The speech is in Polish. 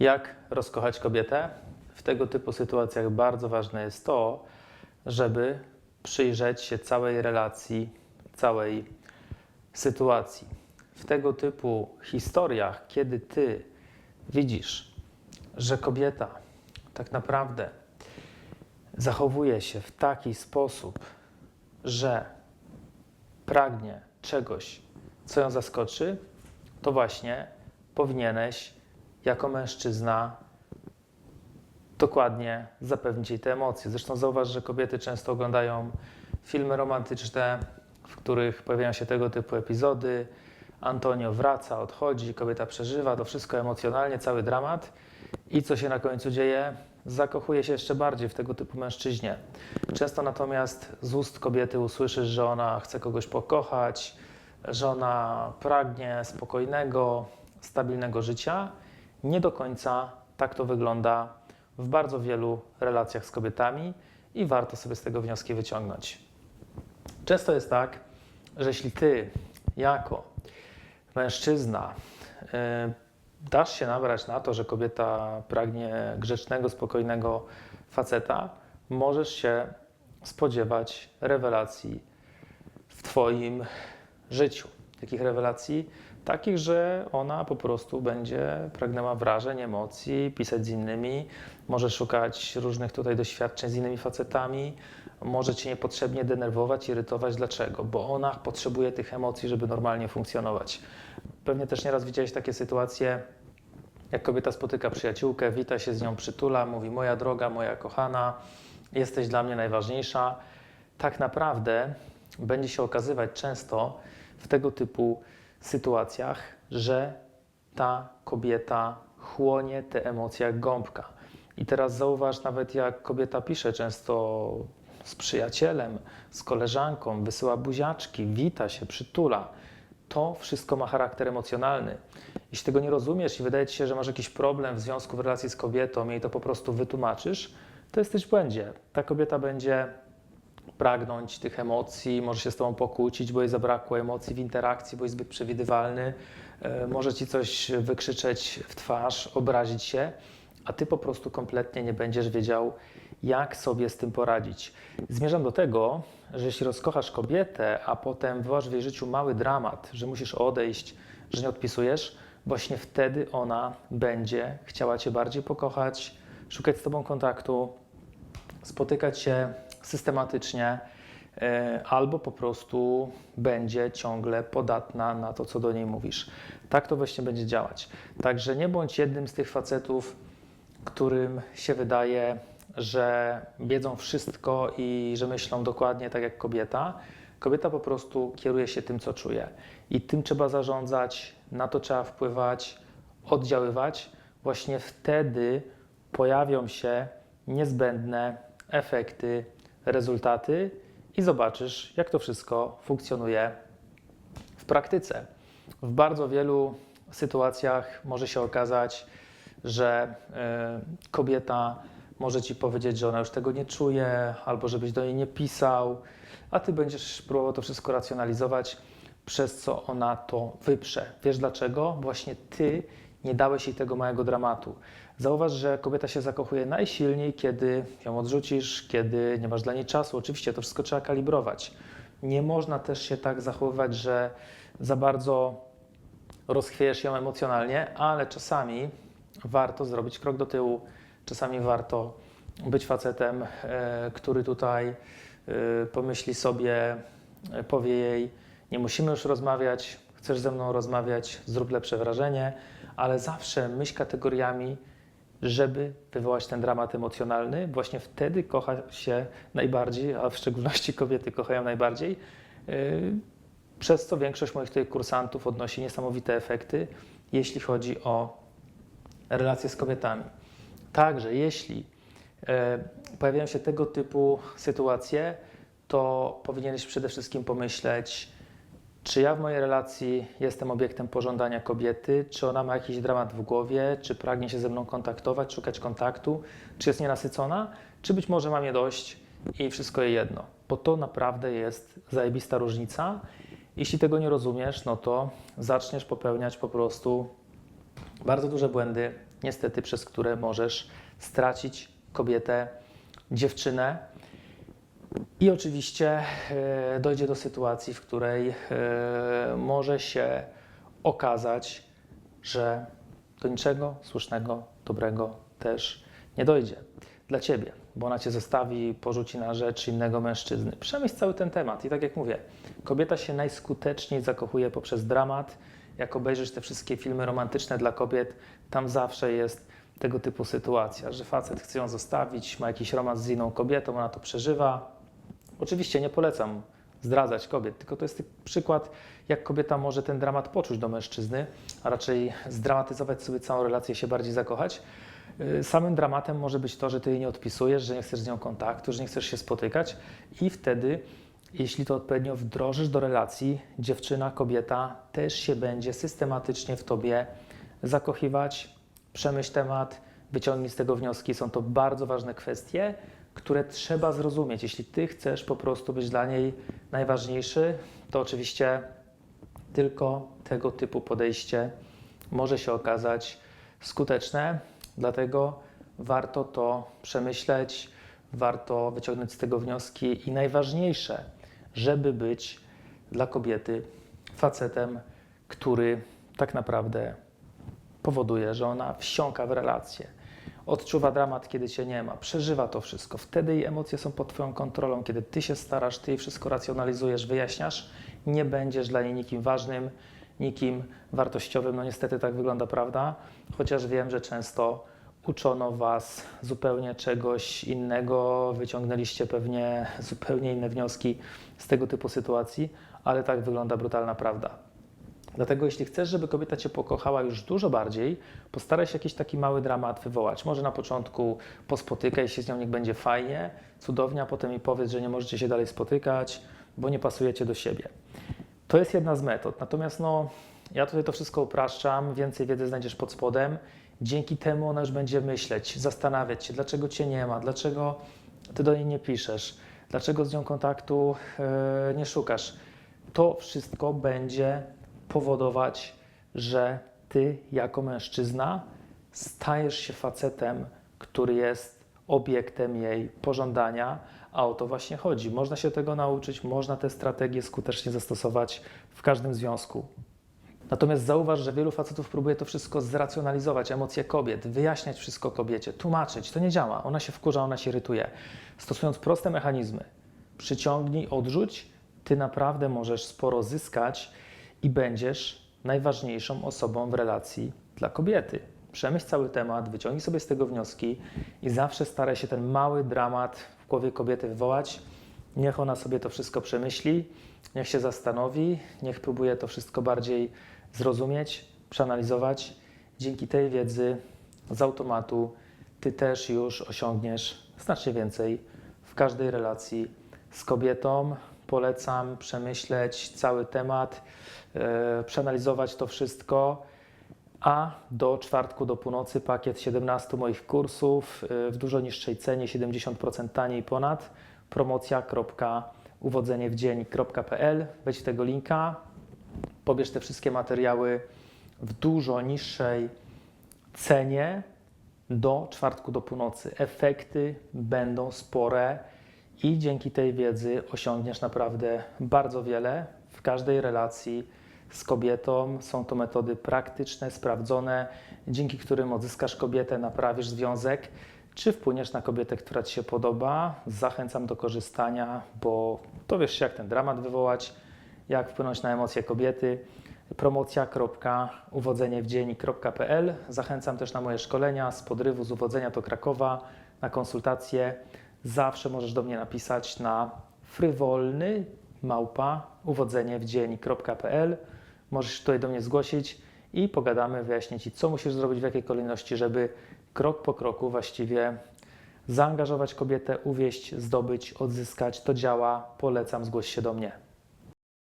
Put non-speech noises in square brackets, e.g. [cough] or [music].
Jak rozkochać kobietę? W tego typu sytuacjach bardzo ważne jest to, żeby przyjrzeć się całej relacji, całej sytuacji. W tego typu historiach, kiedy ty widzisz, że kobieta tak naprawdę zachowuje się w taki sposób, że pragnie czegoś, co ją zaskoczy, to właśnie powinieneś jako mężczyzna dokładnie zapewnić jej te emocje. Zresztą zauważ, że kobiety często oglądają filmy romantyczne, w których pojawiają się tego typu epizody. Antonio wraca, odchodzi, kobieta przeżywa to wszystko emocjonalnie, cały dramat. I co się na końcu dzieje? Zakochuje się jeszcze bardziej w tego typu mężczyźnie. Często natomiast z ust kobiety usłyszysz, że ona chce kogoś pokochać, że ona pragnie spokojnego, stabilnego życia. Nie do końca tak to wygląda w bardzo wielu relacjach z kobietami i warto sobie z tego wnioski wyciągnąć. Często jest tak, że jeśli ty jako mężczyzna y, dasz się nabrać na to, że kobieta pragnie grzecznego, spokojnego faceta, możesz się spodziewać rewelacji w Twoim życiu. Takich rewelacji, takich, że ona po prostu będzie pragnęła wrażeń, emocji, pisać z innymi, może szukać różnych tutaj doświadczeń z innymi facetami, może cię niepotrzebnie denerwować, irytować. Dlaczego? Bo ona potrzebuje tych emocji, żeby normalnie funkcjonować. Pewnie też nieraz widziałeś takie sytuacje, jak kobieta spotyka przyjaciółkę, wita się z nią, przytula, mówi: Moja droga, moja kochana, jesteś dla mnie najważniejsza. Tak naprawdę będzie się okazywać często w tego typu sytuacjach, że ta kobieta chłonie te emocje jak gąbka. I teraz zauważ, nawet jak kobieta pisze często z przyjacielem, z koleżanką, wysyła buziaczki, wita się, przytula. To wszystko ma charakter emocjonalny. Jeśli tego nie rozumiesz i wydaje ci się, że masz jakiś problem w związku w relacji z kobietą jej to po prostu wytłumaczysz, to jesteś w błędzie. Ta kobieta będzie pragnąć tych emocji, może się z tobą pokłócić, bo jej zabrakło emocji w interakcji, bo jest zbyt przewidywalny, e, może ci coś wykrzyczeć w twarz, obrazić się, a ty po prostu kompletnie nie będziesz wiedział, jak sobie z tym poradzić. Zmierzam do tego, że jeśli rozkochasz kobietę, a potem wywołasz w jej życiu mały dramat, że musisz odejść, że nie odpisujesz, właśnie wtedy ona będzie chciała cię bardziej pokochać, szukać z tobą kontaktu, spotykać się systematycznie, e, albo po prostu będzie ciągle podatna na to, co do niej mówisz. Tak to właśnie będzie działać. Także nie bądź jednym z tych facetów, którym się wydaje, że wiedzą wszystko i że myślą dokładnie tak jak kobieta. Kobieta po prostu kieruje się tym, co czuje. I tym trzeba zarządzać, na to trzeba wpływać, oddziaływać. Właśnie wtedy pojawią się niezbędne efekty, rezultaty i zobaczysz, jak to wszystko funkcjonuje w praktyce. W bardzo wielu sytuacjach może się okazać, że y, kobieta może ci powiedzieć, że ona już tego nie czuje, albo żebyś do niej nie pisał, a ty będziesz próbował to wszystko racjonalizować, przez co ona to wyprze. Wiesz dlaczego? Właśnie ty nie dałeś jej tego małego dramatu. Zauważ, że kobieta się zakochuje najsilniej, kiedy ją odrzucisz, kiedy nie masz dla niej czasu. Oczywiście to wszystko trzeba kalibrować. Nie można też się tak zachowywać, że za bardzo rozchwiejesz ją emocjonalnie, ale czasami warto zrobić krok do tyłu. Czasami warto być facetem, e, który tutaj e, pomyśli sobie, e, powie jej: Nie musimy już rozmawiać, chcesz ze mną rozmawiać, zrób lepsze wrażenie, ale zawsze myśl kategoriami, żeby wywołać ten dramat emocjonalny. Właśnie wtedy kocha się najbardziej, a w szczególności kobiety kochają najbardziej. Przez co większość moich tutaj kursantów odnosi niesamowite efekty, jeśli chodzi o relacje z kobietami. Także jeśli e, pojawiają się tego typu sytuacje, to powinieneś przede wszystkim pomyśleć, czy ja w mojej relacji jestem obiektem pożądania kobiety, czy ona ma jakiś dramat w głowie, czy pragnie się ze mną kontaktować, szukać kontaktu, czy jest nienasycona, czy być może mam je dość i wszystko je jedno. Bo to naprawdę jest zajebista różnica. Jeśli tego nie rozumiesz, no to zaczniesz popełniać po prostu bardzo duże błędy niestety przez które możesz stracić kobietę, dziewczynę. I oczywiście e, dojdzie do sytuacji, w której e, może się okazać, że do niczego słusznego, dobrego też nie dojdzie dla ciebie, bo ona cię zostawi, porzuci na rzecz innego mężczyzny. Przemyśl cały ten temat. I tak jak mówię, kobieta się najskuteczniej zakochuje poprzez dramat. Jak obejrzysz te wszystkie filmy romantyczne dla kobiet, tam zawsze jest tego typu sytuacja, że facet chce ją zostawić, ma jakiś romans z inną kobietą, ona to przeżywa. Oczywiście nie polecam zdradzać kobiet, tylko to jest przykład, jak kobieta może ten dramat poczuć do mężczyzny, a raczej zdramatyzować sobie całą relację, się bardziej zakochać. Yy, Samym dramatem może być to, że ty jej nie odpisujesz, że nie chcesz z nią kontaktu, że nie chcesz się spotykać i wtedy, jeśli to odpowiednio wdrożysz do relacji, dziewczyna, kobieta też się będzie systematycznie w tobie zakochiwać. Przemyśl temat, wyciągnij z tego wnioski. Są to bardzo ważne kwestie, które trzeba zrozumieć. Jeśli ty chcesz po prostu być dla niej najważniejszy, to oczywiście tylko tego typu podejście może się okazać skuteczne. Dlatego warto to przemyśleć, warto wyciągnąć z tego wnioski i najważniejsze, żeby być dla kobiety facetem, który tak naprawdę powoduje, że ona wsiąka w relację. Odczuwa dramat, kiedy cię nie ma, przeżywa to wszystko. Wtedy jej emocje są pod Twoją kontrolą. Kiedy Ty się starasz, Ty jej wszystko racjonalizujesz, wyjaśniasz, nie będziesz dla niej nikim ważnym, nikim wartościowym. No niestety tak wygląda prawda, chociaż wiem, że często uczono Was zupełnie czegoś innego, wyciągnęliście pewnie [laughs] zupełnie inne wnioski z tego typu sytuacji, ale tak wygląda brutalna prawda. Dlatego jeśli chcesz, żeby kobieta Cię pokochała już dużo bardziej, postaraj się jakiś taki mały dramat wywołać. Może na początku pospotykaj się z nią, niech będzie fajnie, cudownie, a potem mi powiedz, że nie możecie się dalej spotykać, bo nie pasujecie do siebie. To jest jedna z metod. Natomiast no, ja tutaj to wszystko upraszczam, więcej wiedzy znajdziesz pod spodem. Dzięki temu ona już będzie myśleć, zastanawiać się, dlaczego Cię nie ma, dlaczego Ty do niej nie piszesz, dlaczego z nią kontaktu yy, nie szukasz. To wszystko będzie powodować, że ty jako mężczyzna stajesz się facetem, który jest obiektem jej pożądania, a o to właśnie chodzi. Można się tego nauczyć, można te strategie skutecznie zastosować w każdym związku. Natomiast zauważ, że wielu facetów próbuje to wszystko zracjonalizować, emocje kobiet, wyjaśniać wszystko kobiecie, tłumaczyć. To nie działa. Ona się wkurza, ona się irytuje. Stosując proste mechanizmy, przyciągnij, odrzuć, ty naprawdę możesz sporo zyskać i będziesz najważniejszą osobą w relacji dla kobiety. Przemyśl cały temat, wyciągnij sobie z tego wnioski i zawsze staraj się ten mały dramat w głowie kobiety wywołać. Niech ona sobie to wszystko przemyśli, niech się zastanowi, niech próbuje to wszystko bardziej zrozumieć, przeanalizować. Dzięki tej wiedzy z automatu ty też już osiągniesz znacznie więcej w każdej relacji z kobietą. Polecam przemyśleć cały temat, przeanalizować to wszystko. A do czwartku do północy pakiet 17 moich kursów e, w dużo niższej cenie, 70% taniej ponad. Promocja.uwodzeniewdzień.pl. Wejdź tego linka, pobierz te wszystkie materiały w dużo niższej cenie do czwartku do północy. Efekty będą spore i dzięki tej wiedzy osiągniesz naprawdę bardzo wiele w każdej relacji z kobietą. Są to metody praktyczne, sprawdzone, dzięki którym odzyskasz kobietę, naprawisz związek, czy wpłyniesz na kobietę, która Ci się podoba. Zachęcam do korzystania, bo dowiesz się, jak ten dramat wywołać, jak wpłynąć na emocje kobiety. Promocja.uwodzeniewdzień.pl Zachęcam też na moje szkolenia z podrywu z uwodzenia do Krakowa na konsultacje zawsze możesz do mnie napisać na frywolny małpa uwodzeniewdzień.pl. Możesz tutaj do mnie zgłosić i pogadamy, wyjaśnię Ci, co musisz zrobić, w jakiej kolejności, żeby krok po kroku właściwie zaangażować kobietę, uwieść, zdobyć, odzyskać. To działa, polecam, zgłoś się do mnie.